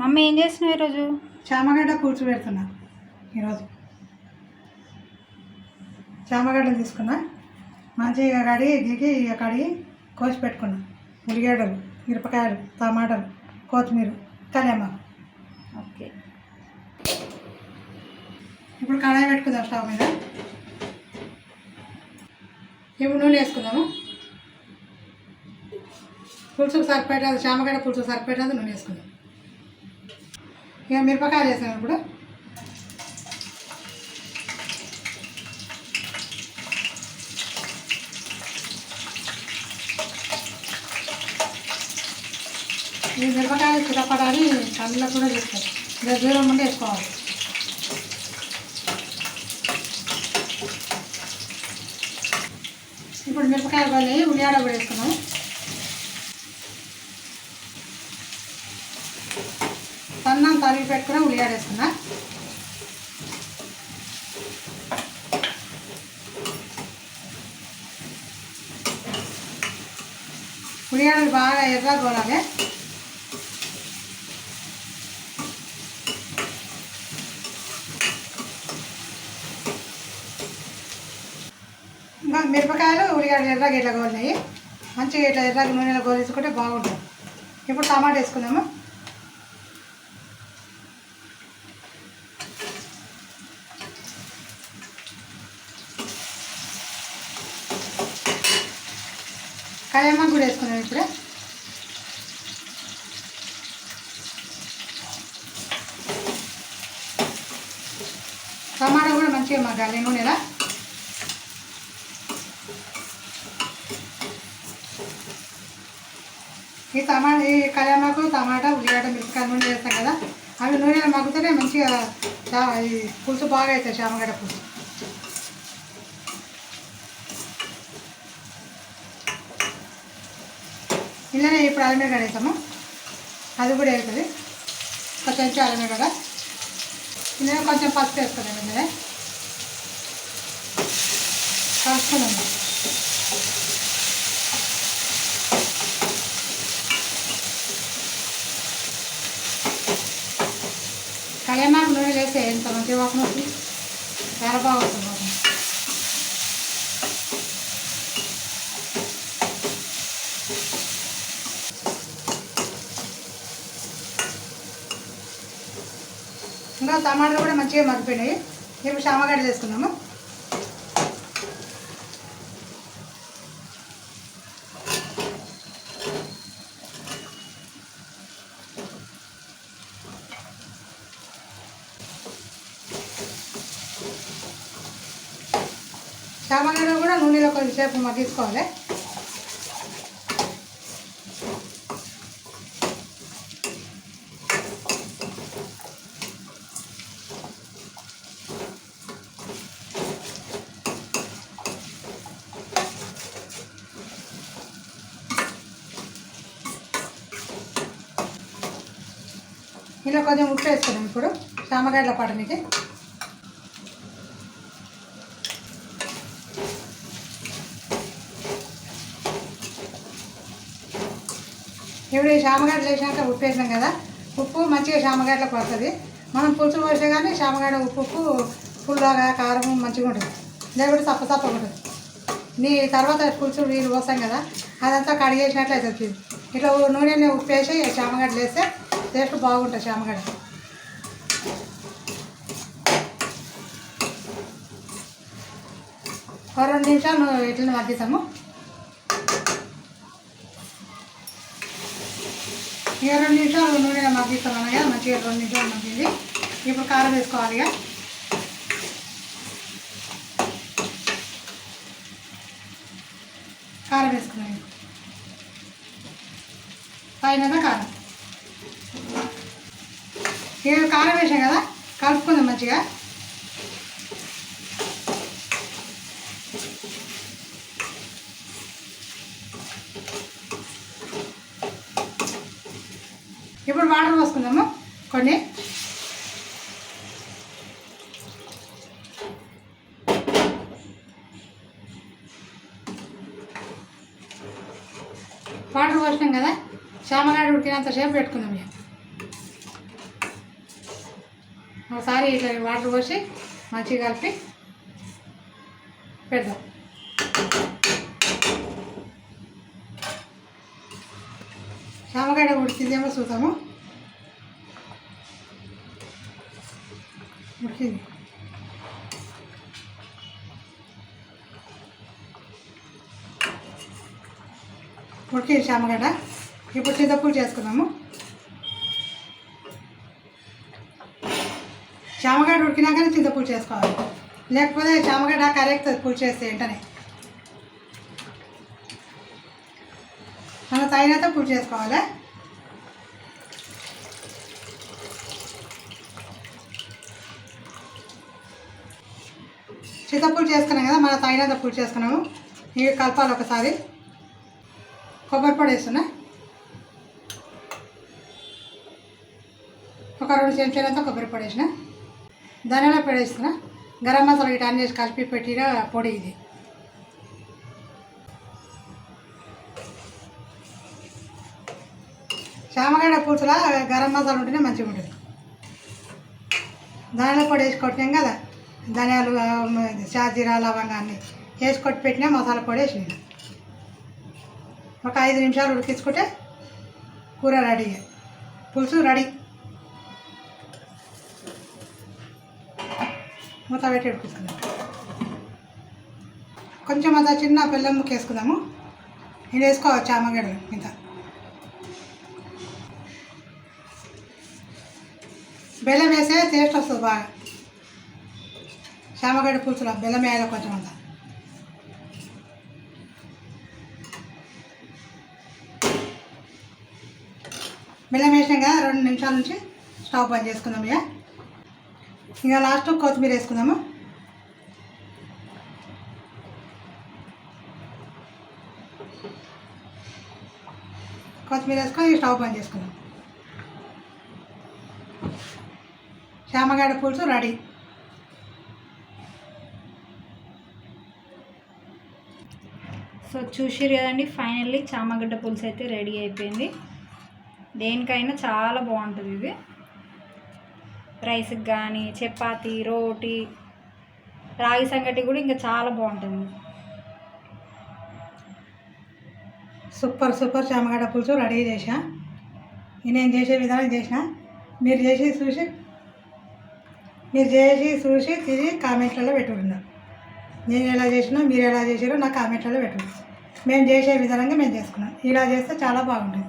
Mummy ఏం చేస్తున్నావు ఈరోజు? చామగడ్డ కూర్చోబెడుతున్నా ఈరోజు. చామగడ్డలు తీసుకున్నా. మంచిగా కడిగి దిగి ఇక కడిగి కోసి పెట్టుకున్నా. ఉల్లిగడ్డలు మిరపకాయలు టమాటాలు కొత్తిమీర కళ్యామాకు ఓకే. ఇప్పుడు కడాయి పెట్టుకుందాం స్టవ్ మీద. ఇప్పుడు నూనె వేసుకుందాము. పులుసుకు సరిపెట్టదు చామగడ్డ పులుసుకు సరిపెట్టదు నూనె వేసుకుందాం. ఇక మిరపకాయలు వేసాను ఇప్పుడు. ఈ మిరపకాయలు చిరపడాలి కళ్ళలో కూడా వేసుకోవాలి ఇంకా దూరం ఉండి వేసుకోవాలి. ఇప్పుడు మిరపకాయ పల్లి ఉల్లిగడ్డ కూడా వేసుకున్నాం తరిగి పెట్టుకుని ఉల్లిగడ్డ వేసుకున్నా ఉల్లిగడ్డలు బాగా ఎర్రగా కోరాలి ఇంకా మిరపకాయలు ఉల్లిగడ్డలు ఎర్రగా ఇట్లా గోలినాయి. మంచిగా ఇట్లా ఎర్రగా నూనెలో గోలించుకుంటే బాగుంటుంది. ఇప్పుడు టమాటా వేసుకుందాము. కాయమ్మ కూడా వేసుకున్నాం ఇప్పుడే. టమాటా కూడా మంచిగా మగ్గాలి నూనెలా ఈ టమాటా ఈ కళ్యాణకు టమాటా ఉల్లిగడ్డ మిరపకాయ నూనె వేస్తాం కదా. అవి నూనెలు మగ్గుతూనే మంచిగా ఈ పులుసు బాగా అవుతుంది చామగడ్డ పులుసు. ఇలానే ఇప్పుడు అల్లమిరగడ వేసాము అది కూడా వేస్తుంది. ఒక చెంచా అల్లమిరగడ ఇందులో కొంచెం పసుపు వేసుకుందాం ఇందులో కలుసుకుందాం కళ్యామాకు నూనె వేస్తే ఎంత మంచిగా ఒక వస్తుంది? చాలా బాగుంటుంది వస్తుంది టమాటాలు కూడా మంచిగా మగ్గిపోయినాయి. ఇప్పుడు చామగడ్డలు చేసుకున్నాము. చామగడ్డ కూడా నూనెలో కొద్దిసేపు మగ్గించుకోవాలి. ఇలా కొంచెం ఉప్పు వేసుకున్నాం ఇప్పుడు. చామగడ్డల పడనికి ఇప్పుడు ఈ చామగడ్డలు వేసినాక ఉప్పు వేసాం కదా ఉప్పు మంచిగా చామగడ్డలో పడుతుంది. మనం పులుసు పోసే కానీ చామగడ్డ ఉప్పు ఉప్పు పుల్లగా కారం మంచిగా ఉంటుంది. లేకపోతే తప్ప తప్ప ఉంటుంది. నీ తర్వాత పులుసు నీళ్ళు పోసాం కదా అదంతా కడిగేసినట్లు అవుతుంది ఇట్లా నూనె ఉప్పు వేసి చామగడ్డలు వేస్తే టేస్ట్ బాగుంటుంది చామగడ్డ ఒక రెండు నిమిషాలు ఇట్లా మగ్గిస్తాము ఇక రెండు నిమిషాలు నూనె మగ్గిస్తాం అనగా మంచిగా రెండు నిమిషాలు మగ్గింది. ఇప్పుడు కారం వేసుకోవాలి ఇక. కారం వేసుకున్నాం పైన కారం. నేను కారం వేసాం కదా? కలుపుకుందాం మంచిగా. ఇప్పుడు వాటర్ పోసుకుందాము? కొన్ని. వాటర్ పోసినాం కదా? చామగాడు ఉడికినంతసేపు పెట్టుకుందాం ఇక. ఒకసారి ఇట్లా వాటర్ పోసి మంచిగా కలిపి పెడదాం. చామగడ్డ ఉడికిందేమో చూద్దాము. ఉడికింది. ఉడికింది చామగడ్డ ఇప్పుడు చింతపూలు చేసుకుందాము చామగడ్డ కూల్ చేసుకోవాలి. లేకపోతే చామగడ్డ కరెక్ట్ కూల్ చేస్తే వెంటనే. మనం తగినంత కూల్ చేసుకోవాలి? చింతపూలు చేసుకున్నాం కదా మనం తగినంత పూలు చేసుకున్నాము. ఇవి కలపాలి ఒకసారి. కొబ్బరి పొడి వేస్తున్నా. ఒక రెండు చెంచాలంతా కొబ్బరి పొడి వేసిన. ధనియాల పొడి వేసిన గరం మసాలా ఇటు అన్ని వేసి కలిపి పెట్టిన పొడి ఇది. చామగడ్డ పూసలా గరం మసాలా ఉంటేనే మంచిగా ఉంటుంది. ధనియాల పొడి వేసి కొట్టినాం కదా ధనియాలు షాజీరా లవంగా అన్నీ వేసి కొట్టి పెట్టినా మసాలా పొడి వేసి ఒక ఐదు నిమిషాలు ఉడికించుకుంటే కూర రెడీ. పులుసు రెడీ. మూత పెట్టి కొంచెం అంత చిన్న బెల్లం ముక్క వేసుకుందాము. ఇది వేసుకోవచ్చు చామగడ్డలు ఇంత. బెల్లం వేస్తే టేస్ట్ వస్తుంది బాగా. చామగడ్డ పులుసులో బెల్లం వేయాలి కొంచెం అంత. బెల్లం వేసినాం కదా రెండు నిమిషాల నుంచి స్టవ్ బంద్ చేసుకుందాం ఇక. ఇంకా లాస్ట్ కొత్తిమీర వేసుకుందాము? కొత్తిమీర వేసుకొని స్టవ్ బంద్ చేసుకుందాం. చామగడ్డ పులుసు రెడీ. సో చూసిరు కదండి ఫైనల్లీ చామగడ్డ పులుసు అయితే రెడీ అయిపోయింది. దేనికైనా చాలా బాగుంటుంది ఇది. రైస్కి కానీ చపాతి రోటీ రాగి సంగటి కూడా ఇంకా చాలా బాగుంటుంది. సూపర్ సూపర్ చామగడ్డ పులుసు రెడీ చేసా నేను చేసే విధానం చేసిన మీరు చేసి చూసి మీరు చేసి చూసి తిరిగి కామెంట్లలో పెట్టుకున్నారు నేను ఎలా చేసినా మీరు ఎలా చేసారో నా కామెంట్లలో పెట్టుకున్నారు మేము చేసే విధానంగా మేము చేసుకున్నాం. ఇలా చేస్తే చాలా బాగుంటుంది.